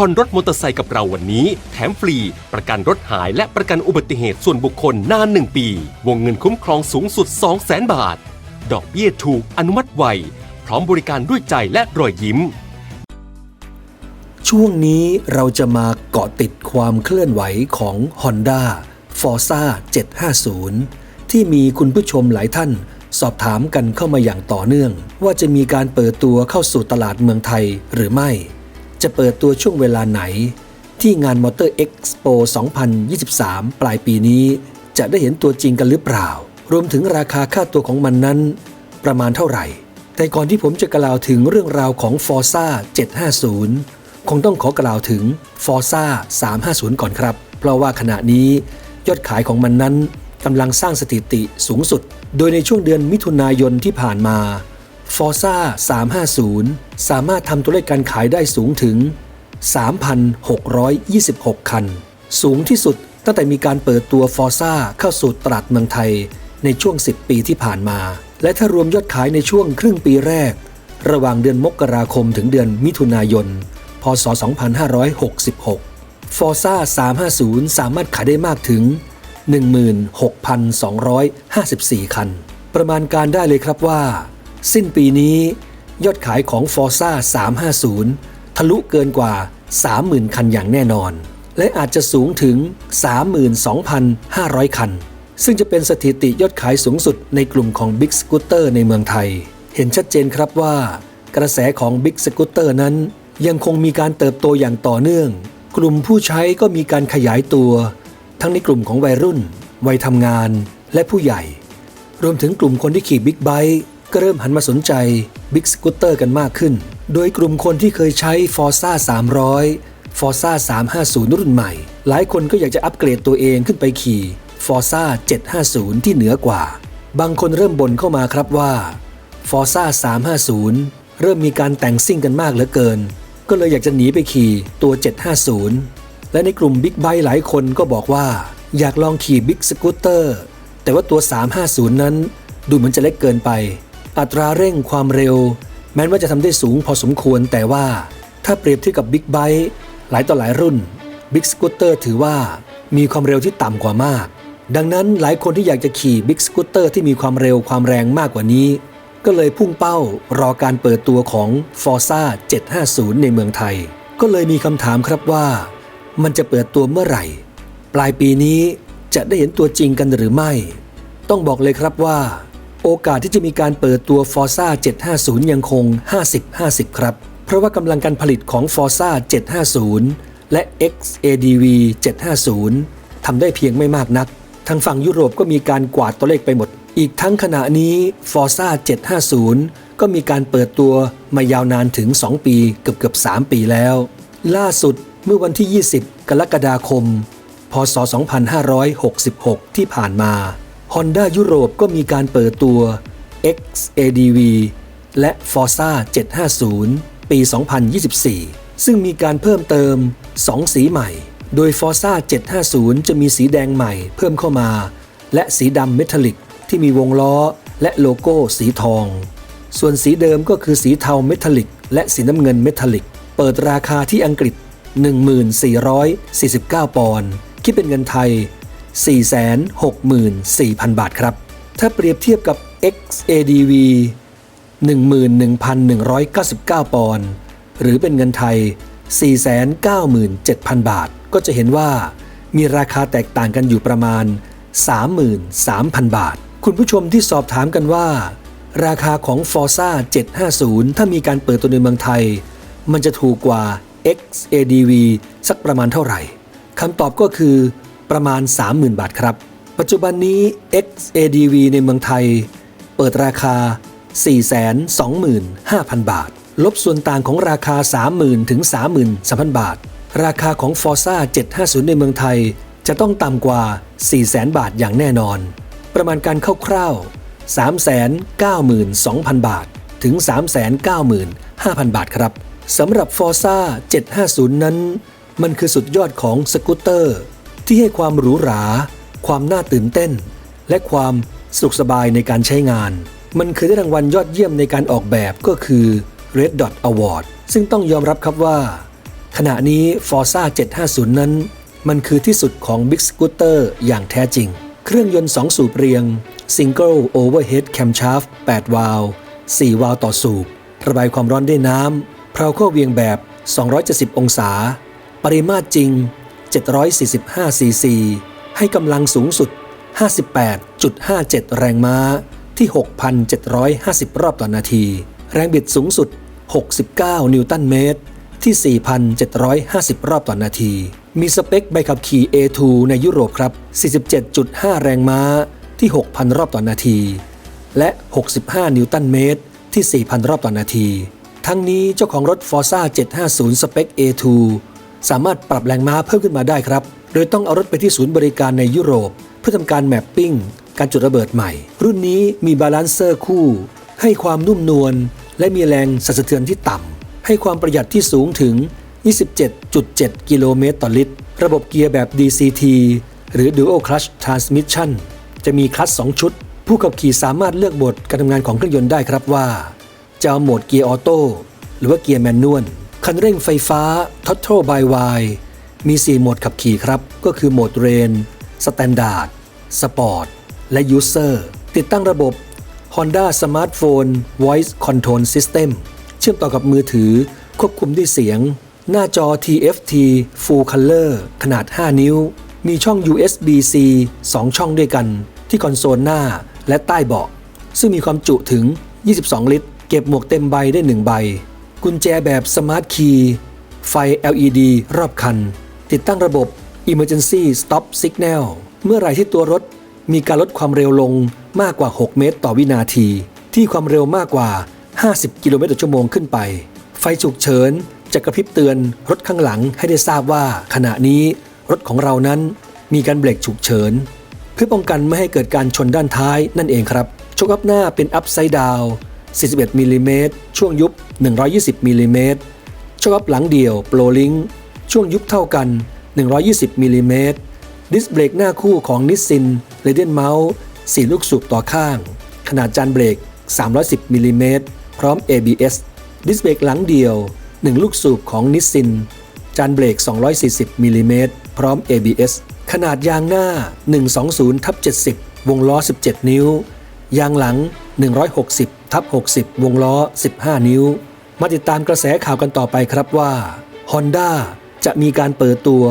ผ่อนรถมอเตอร์ไซค์กับเราวันนี้ แถมฟรี ประกันรถหายและประกันอุบัติเหตุส่วนบุคคลนาน 1 ปี วงเงินคุ้มครองสูงสุด 200,000 บาท ดอกเบี้ยถูกอนุมัติไว พร้อมบริการด้วยใจและรอยยิ้ม ช่วงนี้เราจะมาเกาะติดความเคลื่อนไหวของ Honda Forza 750 ที่มีคุณผู้ชมหลายท่านสอบถามกันเข้ามาอย่างต่อเนื่อง ว่าจะมีการเปิดตัวเข้าสู่ตลาดเมืองไทยหรือไม่ จะเปิดตัวช่วงเวลาไหน ที่งาน Motor Expo 2023 ปลายปีนี้ จะได้เห็นตัวจริงกันหรือเปล่า รวมถึงราคาค่าตัวของมันนั้น ประมาณเท่าไหร่ แต่ก่อนที่ผมจะกล่าวถึงเรื่องราวของ Forza 750 คงต้องขอกล่าวถึง Forza 350 ก่อนครับ เพราะว่าขณะนี้ยอดขายของมันนั้นกำลังสร้างสถิติสูงสุด โดยในช่วงเดือนมิถุนายนที่ผ่านมา Forza 350 สามารถทำตัวเลขการขายได้สูงถึง 3,626 คัน สูงที่สุดตั้งแต่มีการเปิดตัว Forza เข้าสู่ตลาดเมืองไทยในช่วง 10 ปีที่ผ่านมา และถ้ารวมยอดขายในช่วงครึ่งปีแรก ระหว่างเดือนมกราคมถึงเดือนมิถุนายน พศ 2566 Forza 350 สามารถขายได้มากถึง 16,254 คัน ประมาณการได้เลยครับว่า สิ้นปีนี้ยอดขายของ Forza 350 ทะลุเกินกว่า 30,000 คันอย่างแน่นอน และอาจจะสูงถึง 32,500 คัน ซึ่งจะเป็นสถิติยอดขายสูงสุดในกลุ่มของ Big Scooter ในเมืองไทย เห็นชัดเจนครับว่ากระแสของ Big Scooter นั้น ยังคงมีการเติบโตอย่างต่อเนื่อง กลุ่มผู้ใช้ก็มีการขยายตัว ทั้งในกลุ่มของวัยรุ่น วัยทำงาน และผู้ใหญ่ รวมถึงกลุ่มคนที่ขี่บิ๊กไบค์ ก็เริ่มหันมาสนใจบิ๊กสกูตเตอร์กันมากขึ้น โดยกลุ่มคนที่เคยใช้ Forza 300 Forza 350 รุ่นใหม่ หลายคนก็อยากจะอัปเกรดตัวเองขึ้นไปขี่ Forza 750 ที่เหนือกว่า บางคนเริ่มบ่นเข้ามาครับว่า Forza 350 เริ่มมีการแต่งซิ่งกันมากเหลือเกิน ก็เลยอยากจะหนีไปขี่ตัว 750 และในกลุ่มบิ๊กไบค์หลายคนก็บอกว่า อยากลองขี่บิ๊กสกูตเตอร์แต่ว่าตัว 350 นั้น ดูเหมือนจะเล็กเกินไป อัตราเร่งความเร็ว แม้ว่าจะทำได้สูงพอสมควรแต่ว่าถ้าเปรียบเทียบกับบิ๊กไบค์หลายต่อหลายรุ่นบิ๊กสกูตเตอร์ถือว่ามีความเร็วที่ต่ำกว่ามาก ดังนั้นหลายคนที่อยากจะขี่บิ๊กสกูตเตอร์ที่มีความเร็วความแรงมากกว่านี้ ก็เลยพุ่งเป้ารอการเปิดตัวของ Forza 750 ในเมืองไทย ก็เลยมีคำถามครับว่า มันจะเปิดตัวเมื่อไหร่ ปลายปีนี้จะได้เห็นตัวจริงกันหรือไม่ ต้องบอกเลยครับว่า โอกาสที่จะมีการเปิดตัว Forza 750 ยังคง 50-50 ครับ เพราะว่ากำลังการผลิตของ Forza 750 และ XADV 750 ทำได้เพียงไม่มากนัก ทางฝั่งยุโรปก็มีการกวาดตัวเลขไปหมด อีกทั้งขณะนี้ Forza 750 ก็มีการเปิดตัวมายาวนานถึง 2 ปีเกือบเกือบ3 ปีแล้ว ล่าสุดเมื่อวันที่ 20 กรกฎาคม พศ 2566 ที่ผ่านมา Honda ยุโรปก็มีการเปิดตัว XADV และ Forza 750 ปี 2024 ซึ่งมีการเพิ่มเติม 2 สีใหม่ โดย Forza 750 จะมีสีแดงใหม่เพิ่มเข้ามา และสีดำเมทัลลิกที่มีวงล้อและโลโก้สีทอง ส่วนสีเดิมก็คือสีเทาเมทัลลิกและสีน้ำเงินเมทัลลิก เปิดราคาที่อังกฤษ 1449 ปอนด์ คิดเป็นเงินไทย 464,000 บาทครับ ถ้าเปรียบเทียบกับ XADV 11,199 ปอนด์หรือเป็นเงินไทย 497,000 บาท ก็จะเห็นว่ามีราคาแตกต่างกันอยู่ประมาณ 33,000 บาท คุณผู้ชมที่สอบถามกันว่า ราคาของ Forza 750 ถ้ามีการเปิดตัวในเมืองไทย มันจะถูกกว่า XADV สักประมาณเท่าไหร่คำตอบก็คือ ประมาณ 30,000 บาทครับ ปัจจุบันนี้ XADV ในเมืองไทย เปิดราคา 425,000 บาท ลบส่วนต่างของราคา 30,000 ถึง 33,000 บาท ราคาของ Forza 750 ในเมืองไทย จะต้องต่ำกว่า 400,000 บาทอย่างแน่นอน ประมาณการคร่าวๆ 392,000 บาท ถึง 395,000 บาทครับสำหรับ Forza 750 นั้น มันคือสุดยอดของสกูตเตอร์ ที่ให้ความหรูหรา ความน่าตื่นเต้น และความสุขสบายในการใช้งาน มันเคยได้รางวัลยอดเยี่ยมในการออกแบบก็คือ Red Dot Award ซึ่งต้องยอมรับครับว่า ขณะนี้ Forza 750 นั้น มันคือที่สุดของ Big Scooter อย่างแท้จริง เครื่องยนต์ 2 สูบเรียง Single Overhead Camshaft 8 วาล์ว4วาล์วต่อสูบ ระบายความร้อนด้วยน้ำเพราเข้าเวียงแบบ 270 องศา ปริมาตรจริง 745 ซีซี ให้กำลังสูงสุด 58.57 แรงม้าที่ 6,750 รอบต่อนาที แรงบิดสูงสุด 69 นิวตันเมตร ที่ 4,750 รอบต่อนาที มีสเปคใบขับขี่ A2 ในยุโรปครับ 47.5 แรงม้าที่ 6,000 รอบต่อนาที และ 65 นิวตันเมตร ที่ 4,000 รอบต่อนาที ทั้งนี้เจ้าของรถ Forza 750 สเปค A2 สามารถปรับแรงม้าเพิ่มขึ้นมาได้ครับ โดยต้องเอารถไปที่ศูนย์บริการในยุโรป เพื่อทำการแมปปิ้ง การจุดระเบิดใหม่ รุ่นนี้มีบาลานเซอร์คู่ ให้ความนุ่มนวลและมีแรงสั่นสะเทือนที่ต่ำ ให้ความประหยัดที่สูงถึง 27.7 กิโลเมตรต่อลิตร ระบบเกียร์แบบ DCT หรือ Dual Clutch Transmission จะมีคลัตช์2ชุด ผู้ขับขี่สามารถเลือกโหมดการทำงานของเครื่องยนต์ได้ครับว่า จะเอาโหมดเกียร์ออโต้หรือว่าเกียร์แมนนวล คันเร่งไฟฟ้า Throttle by Wire มี 4 โหมดขับขี่ครับ ก็คือโหมดเรน Standard Sport และ User ติดตั้งระบบ Honda Smartphone Voice Control System เชื่อมต่อกับมือถือควบคุมด้วยเสียง หน้าจอ TFT Full Color ขนาด 5 นิ้ว มีช่อง USB-C 2 ช่องด้วยกัน ที่คอนโซลหน้าและใต้เบาะ ซึ่งมีความจุถึง 22 ลิตร เก็บหมวกเต็มใบได้ 1 ใบ กุญแจแบบ Smart Key ไฟ LED รอบคัน ติดตั้งระบบ Emergency Stop Signal เมื่อไรที่ตัวรถมีการลดความเร็วลงมากกว่า 6 เมตรต่อวินาที ที่ความเร็วมากกว่า 50 กิโลเมตรต่อชั่วโมงขึ้นไป ไฟฉุกเฉินจะกระพริบเตือนรถข้างหลังให้ได้ทราบว่า ขณะนี้รถของเรานั้นมีการเบรกฉุกเฉิน เพื่อป้องกันไม่ให้เกิดการชนด้านท้ายนั่นเองครับโชคอัพหน้าเป็นอัพไซด์ดาว 41มิลลิเมตรช่วงยุบ 120มิลลิเมตรโชคอัพหลังเดี่ยวโปรลิงช่วงยุบเท่ากัน 120มิลลิเมตรดิสเบรกหน้าคู่ของนิสซินเรเดนเมาส์4ลูกสูบต่อข้าง ขนาดจานเบรก 310มิลลิเมตรพร้อม ABS ดิสเบรกหลังเดี่ยว 1 ลูกสูบของนิสซินจานเบรก 240มิลลิเมตรพร้อม ABS ขนาดยางหน้า 120ทับ70 วงล้อ 17 นิ้ว ยางหลัง 160 ทับ60 วงล้อ 15 นิ้ว มาติดตามกระแสข่าวกันต่อไปครับว่า Honda จะมีการเปิดตัว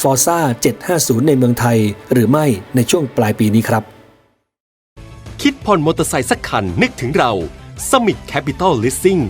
Forza 750 ในเมืองไทย หรือไม่ในช่วงปลายปีนี้ครับ คิดผ่อนมอเตอร์ไซค์สักคันนึกถึงเรา Summit Capital Leasing